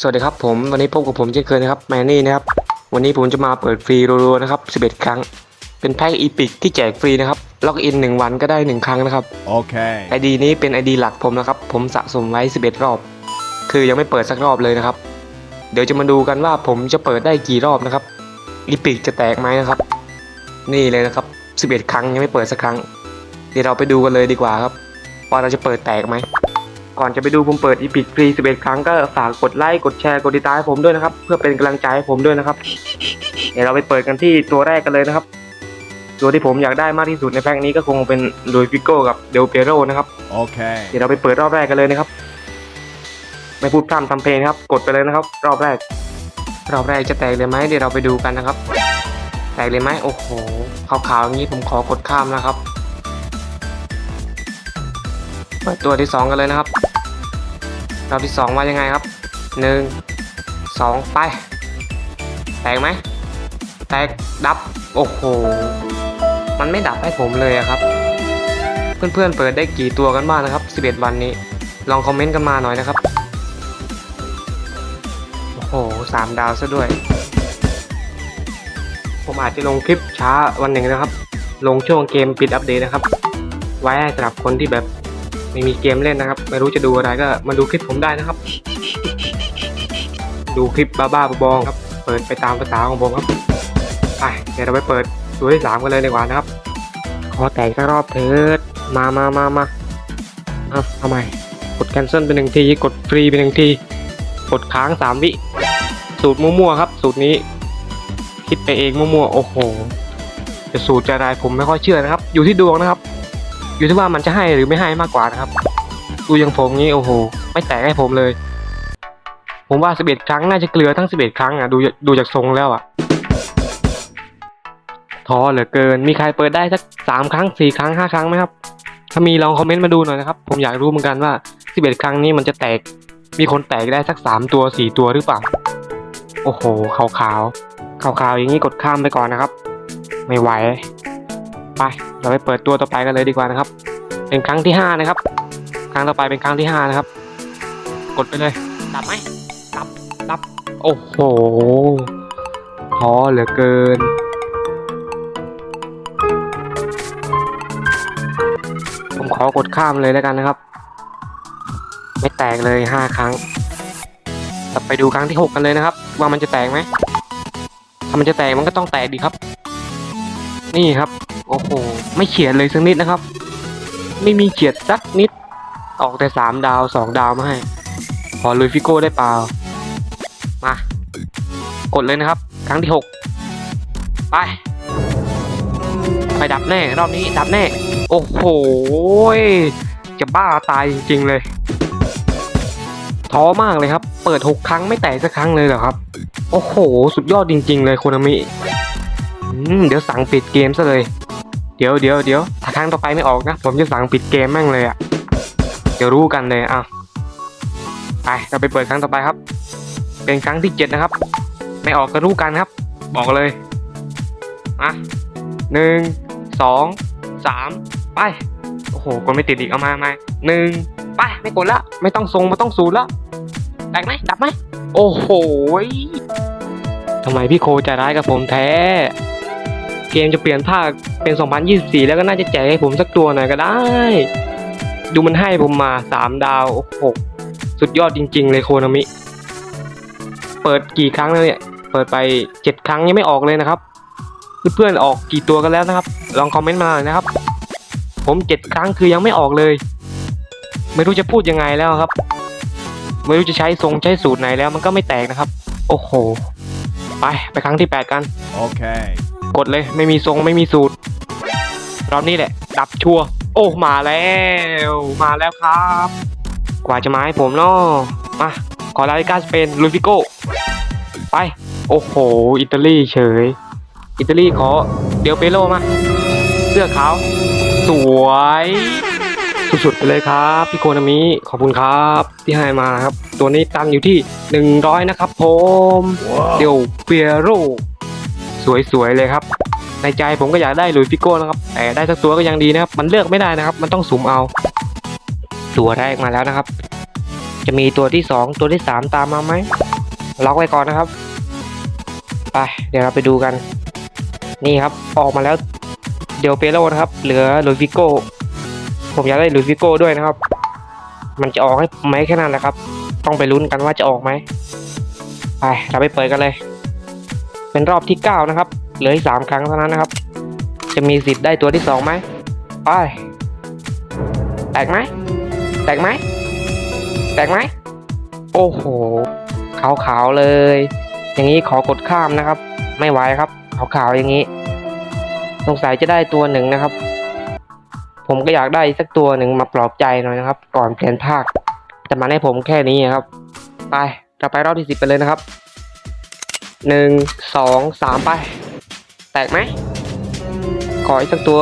สวัสดีครับผมวันนี้พบกับผมเช่นเคยนะครับแมนนี่นะครับวันนี้ผมจะมาเปิดฟรีรัวๆนะครับ 11 ครั้ง เป็นแพ็กอีพิกที่แจกฟรีนะครับล็อกอิน 1 วันก็ได้ 1 ครั้งนะครับ Okay. ไอดีนี้เป็นไอดีหลักผมนะครับ ผมสะสมไว้ 11 รอบ คือยังไม่เปิดสักรอบเลยนะครับ เดี๋ยวจะมาดูกันว่าผมจะเปิดได้กี่รอบนะครับอีพิกจะแตกไหมนะครับ นี่เลยนะครับ 11 ครั้งยังไม่เปิดสักครั้ง เดี๋ยวเราไปดูกันเลยดีกว่าครับว่าเราจะเปิดแตกไหม ก่อนจะไปดูผมเปิดอีพิกฟรี11 ครั้งก็ฝากกดไลค์กดแชร์กดติดตามให้ผมด้วยนะครับ เพื่อเป็นกำลังใจให้ผมด้วยนะครับเดี๋ยวเราไปเปิดกันที่ตัวแรกกันเลยนะครับ ตัวที่ผมอยากได้มากที่สุดในแพ็คนี้ก็คงเป็นโดยฟิโก้กับเดลเปโรนะครับ Okay. เดี๋ยวเราไปเปิดรอบแรกกันเลยนะครับ ไม่พูดพร่ำทำเพลงครับ กดไปเลยนะครับ รอบแรก รอบแรกจะแตกเลยไหมเดี๋ยวเราไปดูกันนะครับ แตกเลยไหมโอ้โหขาวๆอย่างนี้ผมขอกดข้ามนะครับเปิดตัวที่สองกันเลยนะครับ รอบที่สองว่ายังไงครับหนึ่งสองไป แตกไหม แตกดับ โอ้โห มันไม่ดับให้ผมเลยครับ เพื่อนๆเปิดได้กี่ตัวกันบ้างนะครับ 11 วันนี้ ลองคอมเมนต์กันมาหน่อยนะครับ โอ้โหสามดาวซะด้วย ผมอาจจะลงคลิปช้าวันหนึ่งนะครับ ลงช่วงเกมปิดอัปเดตนะครับ ไว้ให้สำหรับคนที่แบบ ไม่มีเกมเล่นนะครับ ไม่รู้จะดูอะไรก็มาดูคลิปผมได้นะครับ ดูคลิปบ้าๆบอๆครับ เปิดไปตามภาษาของผมครับไปเดี๋ยวเราไปเปิดตัวที่สามกันเลยดีกว่านะครับ ขอแตกสักรอบเถิด มามามามาเอาทำไมกด cancel ไปหนึ่งที กดฟรีไปหนึ่งที กดค้างสามวิ สูตรมั่วๆครับ สูตรนี้ คิดไปเองมั่วๆ โอ้โห จะสูตรจะอะไรผมไม่ค่อยเชื่อนะครับ อยู่ที่ดวงนะครับ อยู่ที่ว่ามันจะให้หรือไม่ให้มากกว่านะครับดูอย่างผมงี้โอ้โห ไม่แตกให้ผมเลย ผมว่า 11 ครั้งน่าจะเกลือทั้ง 11 ครั้งอะดูดูจากทรงแล้วอะท้อเหลือเกิน มีใครเปิดได้สักสามครั้งสี่ครั้งห้าครั้งไหมครับ ถ้ามีลองคอมเมนต์มาดูหน่อยนะครับ ผมอยากรู้เหมือนกันว่าสิบเอ็ดครั้งนี้มันจะแตก มีคนแตกได้สักสามตัวสี่ตัวหรือเปล่า โอ้โหขาวขาวขาวขาวๆอย่างนี้กดข้ามไปก่อนนะครับ ไม่ไหว ไป เราไปเปิดตัวต่อไปกันเลยดีกว่านะครับ เป็นครั้งที่ห้านะครับ ครั้งต่อไปเป็นครั้งที่ห้านะครับ กดไปเลยดับไหมดับดับ โอ้โหท้อเหลือเกินผมขอกดข้ามเลยแล้วกันนะครับ ไม่แตกเลยห้าครั้งต่อไปดูครั้งที่หกกันเลยนะครับ ว่ามันจะแตกไหมถ้ามันจะแตกมันก็ต้องแตกดีครับ นี่ครับ โอ้โห ไม่เฉียดเลยสักนิดนะครับ ไม่มีเฉียดสักนิด ออกแต่สามดาวสองดาวมาให้ ขอลุยฟิโก้ได้เปล่า มา กดเลยนะครับ ครั้งที่หกไปไปดับแน่ รอบนี้ดับแน่ โอ้โห จะบ้าตายจริงๆเลย ท้อมากเลยครับ เปิดหกครั้งไม่แตกสักครั้งเลยเหรอครับ โอ้โห สุดยอดจริง ๆ เลยโคนามิเดี๋ยวสั่งปิดเกมซะเลย เดี๋ยวเดี๋ยวเดี๋ยวถ้าครั้งต่อไปไม่ออกนะ ผมจะสั่งปิดเกมแม่งเลยอะ่ะ เดี๋ยวรู้กันเลยอะไปเราไปเปิดครั้งต่อไปครับ เป็นครั้งที่เจ็ดนะครับ ไม่ออกก็รู้กันครับ บอกเลยอะหนึ่งสองสามไปโอ้โหกดไม่ติดอีกเอามามาหนึ่งไปไม่กดละไม่ต้องทรงไม่ต้องสูตรละแตกไหมดับไหมโอ้โหทำไมพี่โคใจร้ายกับผมแท้ กมจะเปลี่ยนภาคเป็น 2024 แล้วก็น่าจะแจกให้ผมสักตัวหน่อยก็ได้ ดูมันให้ผมมาสามดาวโอ้โหสุดยอดจริง ๆ เลยโคนามิ เปิดกี่ครั้งแล้วเนี่ย เปิดไปเจ็ดครั้งยังไม่ออกเลยนะครับ เพื่อนๆออกกี่ตัวกันแล้วนะครับ ลองคอมเมนต์มาหน่อยนะครับ ผมเจ็ดครั้งคือยังไม่ออกเลย ไม่รู้จะพูดยังไงแล้วครับ ไม่รู้จะใช้ทรงใช้สูตรไหนแล้วมันก็ไม่แตกนะครับ โอ้โห ไปไปครั้งที่แปดกัน Okay. กดเลยไม่มีทรงไม่มีสูตรรอบนี้แหละ ดับชัวร์โอ้มาแล้วมาแล้วครับ กว่าจะมาให้ผมเนาะมาขอลาลิกาสเปนลุยฟิโก้ไปโอ้โห อิตาลีเฉย อิตาลีขอเดี๋ยวเปโลมา เสื้อขาว สวย สุดๆไปเลยครับ พี่โคนามิขอบคุณครับ ที่ให้มาครับ ตัวนี้ตังค์อยู่ที่ 100 นะครับผม เดี๋ยวเปียโร สวยๆเลยครับ ในใจผมก็อยากได้หลุยฟิโก้นะครับแต่ได้สักตัวก็ยังดีนะครับ มันเลือกไม่ได้นะครับ มันต้องสุ่มเอา ตัวแรกมาแล้วนะครับ จะมีตัวที่สองตัวที่สามตามมาไหมล็อกไว้ก่อนนะครับไปเดี๋ยวเราไปดูกัน นี่ครับออกมาแล้วเดลเปโลนะครับ เหลือลุยฟิโก้ผมอยากได้ลุยฟิโก้ด้วยนะครับ มันจะออกให้ไหมแค่นั้นแหละครับ ต้องไปลุ้นกันว่าจะออกไหมไปเราไปเปิดกันเลย เป็นรอบที่เก้านะครับ เหลืออีกสามครั้งเท่านั้นนะครับ จะมีสิทธิ์ได้ตัวที่สองไหมไป แตกไหม แตกไหม แตกไหม โอ้โห ขาวๆเลย อย่างนี้ขอกดข้ามนะครับ ไม่ไหวครับ ขาวๆอย่างนี้ สงสัยจะได้ตัวหนึ่งนะครับ ผมก็อยากได้สักตัวหนึ่งมาปลอบใจหน่อยนะครับ ก่อนเปลี่ยนภาค แต่มันให้ผมแค่นี้ครับ ไปเราไปรอบที่สิบไปเลยนะครับ หนึ่งสองสามไป แตกไหมขออีกสักตัว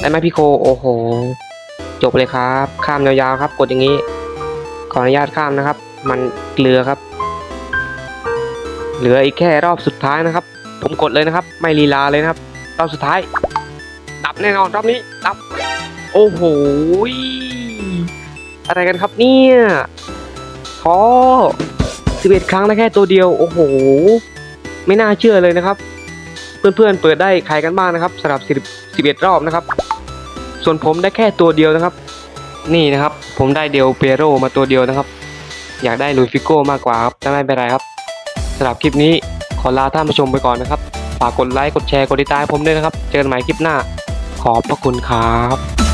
ได้ไหมพี่โคโอ้โห จบเลยครับ ข้ามยาวๆครับ กดอย่างนี้ ขออนุญาตข้ามนะครับ มันเกลือครับ เหลืออีกแค่รอบสุดท้ายนะครับ ผมกดเลยนะครับ ไม่ลีลาเลยนะครับ รอบสุดท้าย ดับแน่นอนรอบนี้ ดับ โอ้โหอะไรกันครับเนี่ยพอสิบเอ็ดครั้งได้แค่ตัวเดียว โอ้โห ไม่น่าเชื่อเลยนะครับ เพื่อนๆเปิดได้ใครกันบ้างนะครับสำหรับสิบสิบเอ็ดรอบนะครับ ส่วนผมได้แค่ตัวเดียวนะครับ นี่นะครับ ผมได้เดลเปโรมาตัวเดียวนะครับ อยากได้ลุยฟิโก้มากกว่าครับแต่ไม่เป็นไรครับสำหรับคลิปนี้ขอลาท่านผู้ชมไปก่อนนะครับฝากกดไลค์กดแชร์กดติดตามผมด้วยนะครับ เจอกันใหม่คลิปหน้า ขอบพระคุณครับ